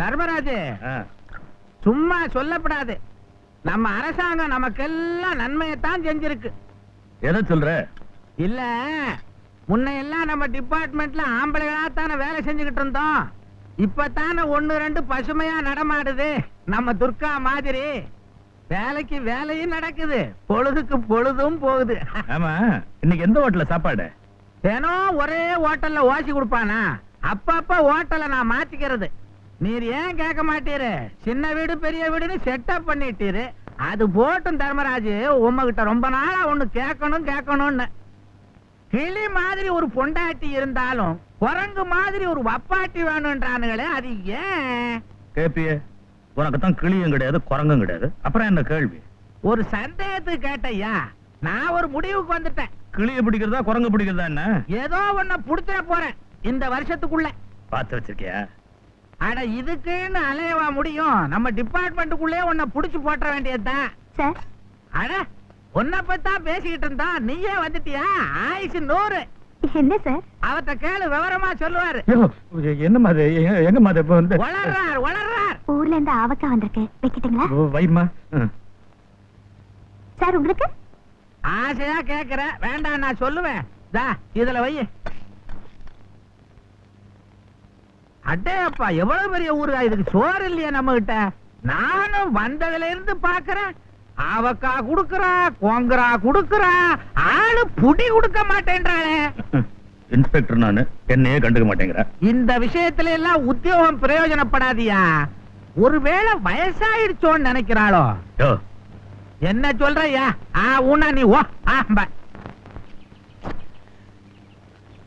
தர்மராஜ் சும்மா சொல்லப்படாது. நம்ம அரசாங்கம் நமக்கெல்லாம் நன்மையைத்தான் செஞ்சிருக்கு. எதை சொல்ற? இல்ல முன்ன எல்லாம் நம்ம டிபார்ட்மெண்ட்ல ஆம்பளைகளா தானே வேலை செஞ்சுக்கிட்டு இருந்தோம். இப்பதானே ஒண்ணு ரெண்டு பசுமையா நடமாடுது. நம்ம துர்கா மாதிரி. வேலைக்கு வேலையும் நடக்குது. பொழுதுக்கு பொழுதும் போகுது. ஆமா இன்னைக்கு எந்த ஹோட்டல்ல சாப்பாடு? தினம் ஒரே ஹோட்டல்ல ஓசி கொடுப்பானா? அப்பப்ப ஹோட்டலை நான் மாத்திக்கிறது. நீர் ஏன் கேட்க மாட்டீரு? சின்ன வீடு பெரிய வீடுன்னு செட்டப் பண்ணிட்டீரு. அது போட்டும் தர்மராஜ் உம்மகிட்ட ரொம்ப நாளா ஒண்ணு கேட்கணும் கேட்கணும்னு. கிளி மாதிரி ஒரு பொண்டாட்டி இருந்தாலும் குரங்கு மாதிரி ஒரு வப்பாட்டி வேணும்ன்றானுங்களே அது ஏன்? கேப்பிய உனக்கு தான் கிளியும் கிடையாது குரங்கும் கிடையாது. அப்புறம் என்ன கேள்வி? ஒரு சந்தேகத்துக்கு கேட்டையா நான் ஒரு முடிவுக்கு வந்துட்டேன். கிளிய பிடிக்கிறதா குரங்கு பிடிக்கிறதா என்ன? ஏதோ ஒன்ன புடிச்சிட போறேன் இந்த வருஷத்துக்குள்ள. பார்த்து வச்சிருக்கியா? அட இதுக்குன்னு அலையவா முடியும். நம்ம டிபார்ட்மெண்ட்டுக்குள்ளே உன்னை புடிச்சு போட்ட வேண்டியதுதான். சார்? அட உன்னை பத்தான் பேசிக்கிட்டு இருந்தா நீயே வந்துட்டியா? ஆயுசு நூறு. என்ன சார்? அவர்ட்ட கேளு விவரமா சொல்லுவாரு. வந்து வளர்றார் வளர்றார். ஊர்ல இருந்து ஆவக்கா வந்திருக்கு. வைக்கட்டுங்களா? வைமா சார் உங்களுக்கு? ஆசையா கேக்குற. வேண்டாம் நான் சொல்லுவேன். தா இதுல வை. அடே அப்பா எவ்வளவு பெரிய ஊருகா இதுக்கு சோறு இல்லையா நம்ம கிட்ட நானும் வந்ததுல இருந்து பாக்குறேன். அவக்கா குடுக்கறா கோங்கரா குடுக்கறா ஆளு புடி கொடுக்க மாட்டேன்றாளே. இன்ஸ்பெக்டர் நானு என்னையே கண்டுக்க மாட்டேங்கிற இந்த விஷயத்துல எல்லாம் உத்தியோகம் பிரயோஜனப்படாதியா? ஒருவேளை வயசாயிடுச்சோன்னு நினைக்கிறாளோ? என்ன சொல்றயா? ஆ ஊனா நீ ஓ. ஆ பா.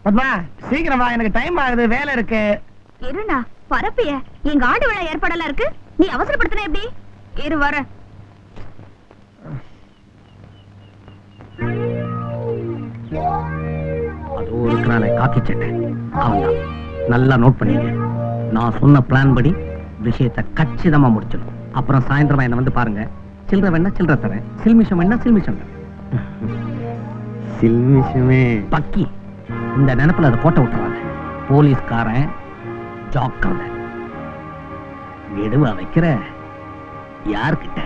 பத்மா சீக்கிரம் வா எனக்கு டைம் ஆகுது வேலை இருக்கு. இருண்ணா பரப்பிய. எங்க ஆண்டு விழா ஏற்பாடெல்லாம் இருக்கு. நீ அவசரப்படுத்தின எப்படி? இரு வர. அதோ இருக்கிறானே காக்கி சட்டை அவன்தான் நல்லா நோட் பண்ணிக்க நான் சொன்ன பிளான் படி விஷயத்தை கச்சிதமா முடிச்சிடும் அப்புறம் சாயந்தரமா என்ன வந்து பாருங்க. சில்லற வேணா சில்லற தரேன். சில்மிஷம் வேணா சில்மிஷம் பக்கி இந்த நினைப்புல அதை போட்ட விட்டுறாங்க போலீஸ்காரன் ஜாக்கிரதை விடுவா வைக்கிற? யார்கிட்ட?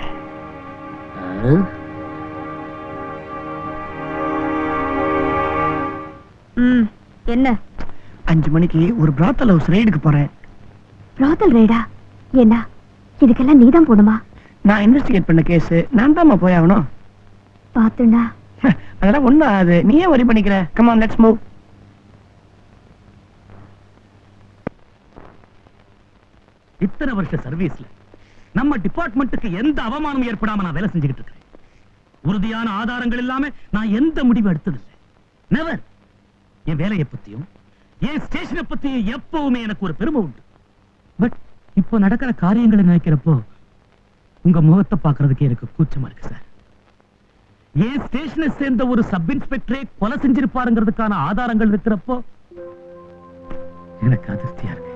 என்ன? அஞ்சு மணிக்கு ஒரு பிராத்தல் ஹவுஸ் ரைடுக்கு போறேன். ராத்தல் ரேடா என்ன? இதுக்கெல்லாம் நீதான் போடுமா நான் இன்வெஸ்டிகேட் பண்ண கேஸ் நான் தான் போய் ஆகணும் பாத்துண்டா அதெல்லாம் ஒண்ணும் ஆகுது. நீயே வரி பண்ணிக்கிற. கமான் லெட்ஸ் மூவ் இத்தனை வருஷ சர்வீஸ்ல நம்ம டிபார்ட்மெண்ட்டுக்கு எந்த அவமானம் ஏற்படாம நான் வேலை செஞ்சுக்கிட்டு இருக்கேன் உறுதியான ஆதாரங்கள் இல்லாம நான் எந்த முடிவு எடுத்ததில்லை. நெவர் என் வேலையை பத்தியும் என் ஸ்டேஷனை பத்தியும் எப்பவுமே எனக்கு ஒரு பெருமை உண்டு. பட் இப்போ நடக்கிற காரியங்களை நினைக்கிறப்போ உங்க முகத்தை பாக்குறதுக்கு எனக்கு கூச்சமா இருக்கு சார் என் ஸ்டேஷனை சேர்ந்த ஒரு சப் இன்ஸ்பெக்டரே கொலை செஞ்சிருப்பாருங்கிறதுக்கான ஆதாரங்கள் இருக்கிறப்போ எனக்கு அதிர்ச்சியா இருக்கு.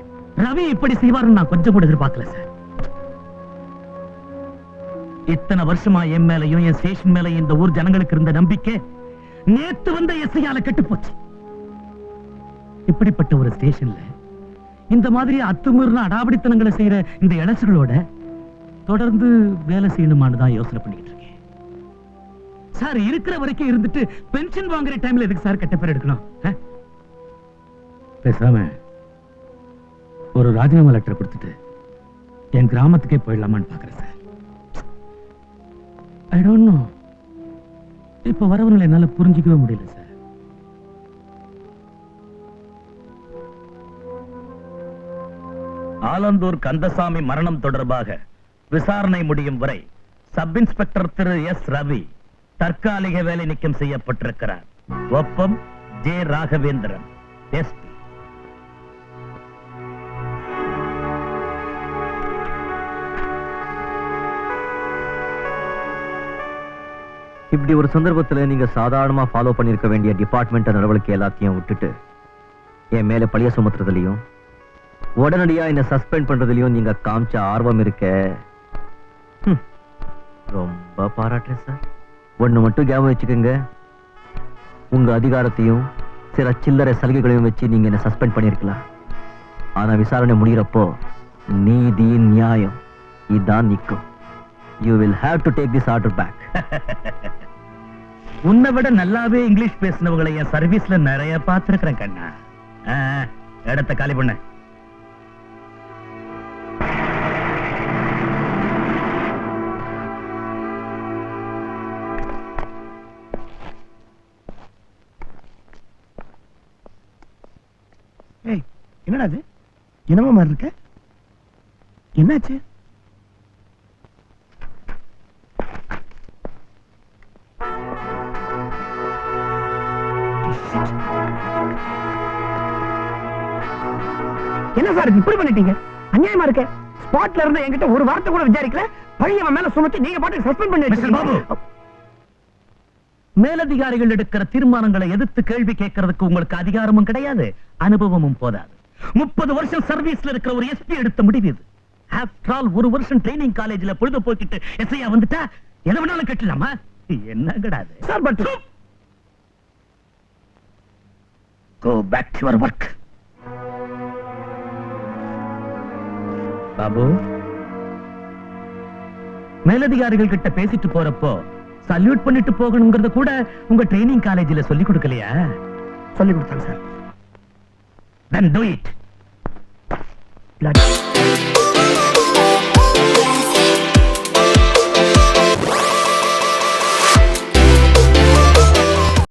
ரவி இப்படி செய்வாருன்னு நான் கொஞ்சம் கூட எதிர்பார்க்கல சார். இத்தனை வருஷமா என் மேலையும் என் ஸ்டேஷன் மேலையும் இந்த ஊர் ஜனங்களுக்கு இருந்த நம்பிக்கை நேத்து வந்த எஸ்ஐயால கெட்டு போச்சு. இப்படிப்பட்ட ஒரு ஸ்டேஷன்ல இந்த மாதிரி அத்துமீறின அடாவடித்தனங்களை செய்யற இந்த இளைச்சர்களோட தொடர்ந்து வேலை செய்யணுமான்னு தான் யோசனை பண்ணிக்கிட்டு இருக்கேன். சார் இருக்கிற வரைக்கும் இருந்துட்டு பென்ஷன் வாங்குற டைம்ல எதுக்கு சார் கெட்ட பேர் எடுக்கணும்? பேசாம ஒரு ராஜினாமா லெட்டர் கொடுத்துட்டு என் கிராமத்துக்கே போயிடலாமான்னு பார்க்குறேன் சார் ஐ டோன்ட் நோ இப்போ வரவங்களை என்னால் புரிஞ்சிக்கவே முடியல சார் ஆலந்தூர் கந்தசாமி மரணம் தொடர்பாக விசாரணை முடியும் வரை சப் இன்ஸ்பெக்டர் திரு எஸ். ரவி தற்காலிக வேலை நீக்கம் செய்யப்பட்டிருக்கிறார். ஒப்பம் ஜே. ராகவேந்திரன் எஸ். இப்படி ஒரு சந்தர்ப்பத்துல நீங்க சாதாரணமா ஃபாலோ பண்ணிருக்க வேண்டிய டிபார்ட்மெண்ட் நடவடிக்கை எல்லாத்தையும் விட்டுட்டு என் மேல பழிய சுமத்துறதுலயும் உடனடியா என்ன சஸ்பெண்ட் பண்றதுலயும் நீங்க காமிச்ச ஆர்வம் இருக்க ரொம்ப பாராட்டுறேன் சார் ஒண்ணு மட்டும் ஞாபகம் வச்சுக்கோங்க. உங்க அதிகாரத்தையும் சில சில்லறை சலுகைகளையும் வச்சு நீங்க என்ன சஸ்பெண்ட் பண்ணிருக்கலாம். ஆனா விசாரணை முடிகிறப்போ நீதி நியாயம் இதான் நிக்கும். You will have to take this order back உன்னை விட நல்லாவே இங்கிலீஷ் பேசினவங்களை என் சர்வீஸ்ல நிறைய பார்த்திருக்கிறேன் கண்ணா. ஆ, இடத்த காலி பண்ண. ஏய் என்னடா அது என்னமோ மாதிரி இருக்க? என்னாச்சு? என்ன சார் இப்படி பண்ணிட்டீங்க? அநியாயமா இருக்க. ஸ்பாட்ல இருந்து என்கிட்ட ஒரு வார்த்தை கூட விசாரிக்கல. பழைய மேல சுமத்தி நீங்க பாட்டுக்கு சஸ்பெண்ட் பண்ணி பாபு. மேலதிகாரிகள் எடுக்கிற தீர்மானங்களை எதிர்த்து கேள்வி கேட்கறதுக்கு உங்களுக்கு அதிகாரமும் கிடையாது அனுபவமும் போதாது. முப்பது வருஷம் சர்வீஸ்ல இருக்கிற ஒரு எஸ்பி எடுத்த முடிவு இது. ஆஃப்டர் ஆல் ஒரு வருஷம் ட்ரைனிங் காலேஜ்ல பொழுது போக்கிட்டு எஸ்ஐயா வந்துட்டா எதை வேணாலும் கட்டலாமா என்ன கிடையாது sir but go back to your work Babu. மேலதிகாரிகள் கிட்ட பேசிட்டு போறப்போ சல்யூட் பண்ணிட்டு போகணுங்கிறத கூட உங்க ட்ரைனிங் காலேஜ்ல சொல்லி கொடுக்கலையா? சொல்லி கொடுத்தாங்க sir. Then do it. Bloody-